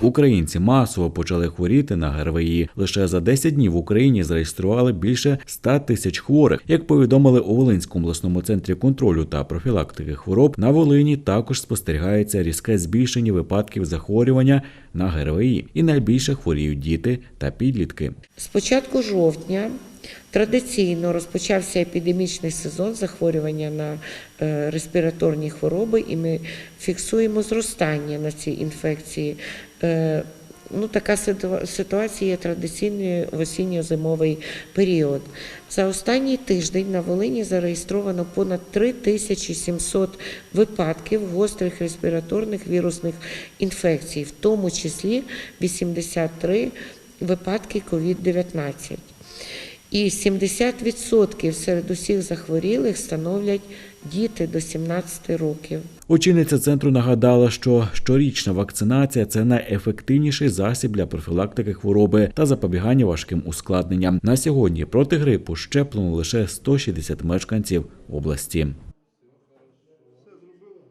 Українці масово почали хворіти на ГРВІ. Лише за 10 днів в Україні зареєстрували більше 100 тисяч хворих. Як повідомили у Волинському обласному центрі контролю та профілактики хвороб, на Волині також спостерігається різке збільшення випадків захворювання на ГРВІ. І найбільше хворіють діти та підлітки. З початку жовтня традиційно розпочався епідемічний сезон захворювання на е, респіраторні хвороби, і ми фіксуємо зростання на цій інфекції. Е, Ну, така ситуація є традиційною в осінньо-зимовий період. За останній тиждень на Волині зареєстровано понад 3700 випадків гострих респіраторних вірусних інфекцій, в тому числі 83 випадки COVID-19. І 70% серед усіх захворілих становлять діти до 17 років. Очільниця центру нагадала, що щорічна вакцинація це найефективніший засіб для профілактики хвороби та запобігання важким ускладненням. На сьогодні проти грипу щеплено лише 160 мешканців області.